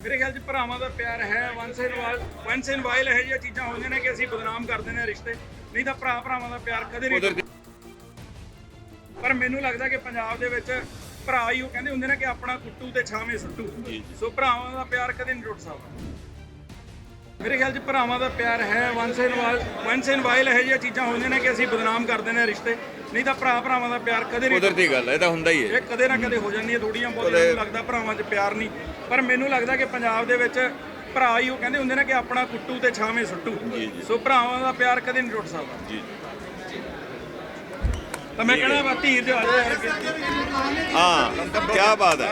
ਮੇਰੇ ਖਿਆਲ 'ਚ ਭਰਾਵਾਂ ਦਾ ਪਿਆਰ ਹੈ once in while once in while ਇਹੋ ਜਿਹੀਆਂ ਚੀਜ਼ਾਂ ਹੁੰਦੀਆਂ ਨੇ ਕਿ ਅਸੀਂ ਬਦਨਾਮ ਕਰ ਦਿੰਦੇ ਹਾਂ ਰਿਸ਼ਤੇ। ਨਹੀਂ ਤਾਂ ਭਰਾ ਭਰਾਵਾਂ ਦਾ ਪਿਆਰ ਕਦੇ ਨਹੀਂ ਪਰ ਮੈਨੂੰ ਲੱਗਦਾ ਕਿ ਪੰਜਾਬ ਦੇ ਵਿੱਚ ਭਰਾ ਹੀ ਉਹ ਕਹਿੰਦੇ ਹੁੰਦੇ ਨੇ ਕਿ ਆਪਣਾ ਕੁੱਟੂ ਤੇ ਛਾਵੇਂ ਸੁੱਟੂ। ਸੋ ਭਰਾਵਾਂ ਦਾ ਪਿਆਰ ਕਦੇ ਨਹੀਂ ਟੁੱਟ ਸਕਦਾ। ਮੇਰੇ ਖਿਆਲ 'ਚ ਭਰਾਵਾਂ ਦਾ ਪਿਆਰ ਹੈ once in while once in while ਇਹੋ ਜਿਹੀਆਂ ਚੀਜ਼ਾਂ ਹੁੰਦੀਆਂ ਨੇ ਕਿ ਅਸੀਂ ਬਦਨਾਮ ਕਰ ਦਿੰਦੇ ਹਾਂ ਰਿਸ਼ਤੇ। ਨਹੀਂ ਤਾਂ ਭਰਾ ਭਰਾਵਾਂ ਦਾ ਪਿਆਰ ਕਦੇ ਨਹੀਂ ਕੁਦਰਤੀ ਗੱਲ ਹੈ ਇਹ ਤਾਂ ਹੁੰਦਾ ਹੀ ਹੈ। ਇਹ ਕਦੇ ਨਾ ਕਦੇ ਹੋ ਜਾਂਦੀਆਂ ਥੋੜੀਆਂ ਬਹੁਤੀਆਂ ਕਦੇ- ਮੈਨੂੰ ਲੱਗਦਾ ਭਰਾਵਾਂ 'ਚ ਪਿਆਰ ਨਹੀਂ। ਪਰ ਮੈਨੂੰ ਲੱਗਦਾ ਕਿ ਪੰਜਾਬ ਦੇ ਵਿੱਚ ਭਰਾ ਹੀ ਉਹ ਕਹਿੰਦੇ ਹੁੰਦੇ ਨੇ ਕਿ ਆਪਣਾ ਕੁੱਟੂ ਤੇ ਛਾਵੇਂ ਸੁੱਟੂ। ਸੋ ਭਰਾਵਾਂ ਦਾ ਪਿਆਰ ਕਦੇ ਨਹੀਂ ਟੁੱਟ ਸਕਦਾ। ਜੀ ਤਾਂ ਮੈਂ ਕਹਿਣਾ ਵਾ ਧੀਰ ਜੋ ਆ ਯਾਰ। ਹਾਂ ਕੀ ਬਾਤ ਹੈ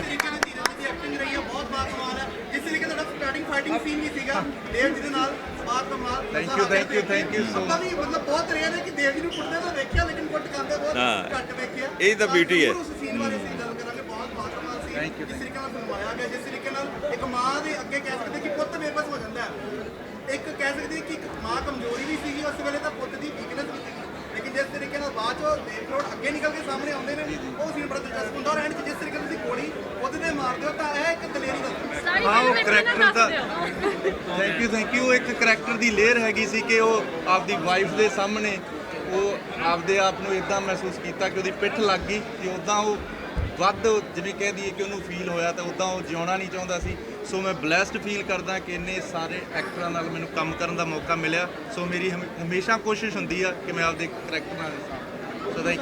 ਕੀ ਬਾਤ ਐਕਟਿੰਗ ਰਹੀ ਹੈ ਬਹੁਤ ਬਾਤ ਕਮਾਲ ਹੈ ਜਿਸ ਤਰੀਕੇ ਤੁਹਾਡਾ ਸਟਾਰਟਿੰਗ ਫਾਈਟਿੰਗ ਸੀਨ ਵੀ ਸੀਗਾ। ਦੇਵ ਜੀ ਦੇ ਨਾਲ ਬਾਤ ਕਮਾਲ you, thank you, thank you so ਪਤਾ ਨਹੀਂ ਮਤਲਬ ਬਹੁਤ ਰੇਅਰ ਹੈ ਕਿ ਦੇਵ ਜੀ ਨੂੰ ਕੁੱਟਦੇ ਤਾਂ ਦੇਖਿਆ ਲੇਕਿਨ ਕੁੱਟ ਖਾਂਦੇ ਬਹੁਤ। ਘੱਟ ਦੇਖਿਆ ਇਹ ਤਾਂ beauty ਹੈ। ਜ਼ਰੂਰ ਉਸ ਸੀਨ ਬਾਰੇ ਅਸੀਂ ਗੱਲ ਕਰਾਂਗੇ। ਬਹੁਤ ਬਾਤ ਕਮਾਲ ਸੀ Thank you, ਜਿਸ ਤਰੀਕੇ ਨਾਲ ਫਿਲਮਾਇਆ ਗਿਆ ਜਿਸ ਤਰੀਕੇ ਨਾਲ ਇੱਕ ਮਾਂ ਦੇ ਅੱਗੇ ਕਹਿ ਸਕਦੇ ਕਿ ਪੁੱਤ ਬੇਬਸ ਹੋ ਜਾਂਦਾ ਹੈ। ਇੱਕ ਕਹਿ ਸਕਦੇ ਕਿ ਇੱਕ ਮਾਂ ਕਮਜ਼ੋਰੀ ਵੀ ਸੀਗੀ ਉਸ ਵੇਲੇ ਤਾਂ ਪੁੱਤ ਦੀ ਵੀਕਨੈਸ ਵੀ ਸੀਗੀ। ਲੇਕਿਨ ਜਿਸ ਤਰੀਕੇ ਨਾਲ ਬਾਅਦ ਚੋਂ ਦੇਵ ਅੱਗੇ ਨਿਕਲ ਕੇ ਸਾਹਮਣੇ ਆਉਂਦੇ ਨੇ ਉਹ ਸੀਨ ਬੜਾ ਦਿਲਚਸਪ ਹੁੰਦਾ। ਔਰ ਐਂਡ 'ਚ ਜਿਸ ਤਰੀਕੇ ਨਾਲ ਤੁਸੀਂ ਗੋਲੀ ਉਹਦੇ ਤੇ ਮਾਰਦੇ ਹੋ ਤਾਂ ਇਹ ਇੱਕ ਦਲੇਰੀ ਦਾ ਹਾਂ ਉਹ ਕਰੈਕਟਰ ਦਾ ਥੈਂਕ ਯੂ ਥੈਂਕ ਯੂ ਇੱਕ ਕਰੈਕਟਰ ਦੀ ਲੇਅਰ ਹੈਗੀ ਸੀ ਕਿ ਉਹ ਆਪਦੀ ਵਾਈਫ ਦੇ ਸਾਹਮਣੇ ਉਹ ਆਪਦੇ ਆਪ ਨੂੰ ਇਦਾਂ ਮਹਿਸੂਸ ਕੀਤਾ ਕਿ ਉਹਦੀ ਪਿੱਠ ਲੱਗ ਗਈ ਕਿ ਉਦਾਂ ਉਹ ਵੱਧ ਜਿਵੇਂ ਕਹਿ ਦਈਏ ਕਿ ਉਹਨੂੰ ਫੀਲ ਹੋਇਆ ਤਾਂ ਉਦਾਂ ਉਹ ਜਿਉਣਾ ਨਹੀਂ ਚਾਹੁੰਦਾ ਸੀ। ਸੋ ਮੈਂ ਬlesed ਫੀਲ ਕਰਦਾ ਕਿ ਇੰਨੇ ਸਾਰੇ ਐਕਟਰਾਂ ਨਾਲ ਮੈਨੂੰ ਕੰਮ ਕਰਨ ਦਾ ਮੌਕਾ ਮਿਲਿਆ। ਸੋ ਮੇਰੀ ਹਮੇ- ਹਮੇਸ਼ਾ ਕੋਸ਼ਿਸ਼ ਹੁੰਦੀ ਆ ਕਿ ਮੈਂ ਆਪਦੇ ਕਰੈਕਟਰ ਨਾਲ ਸੋ ਥੈਂਕ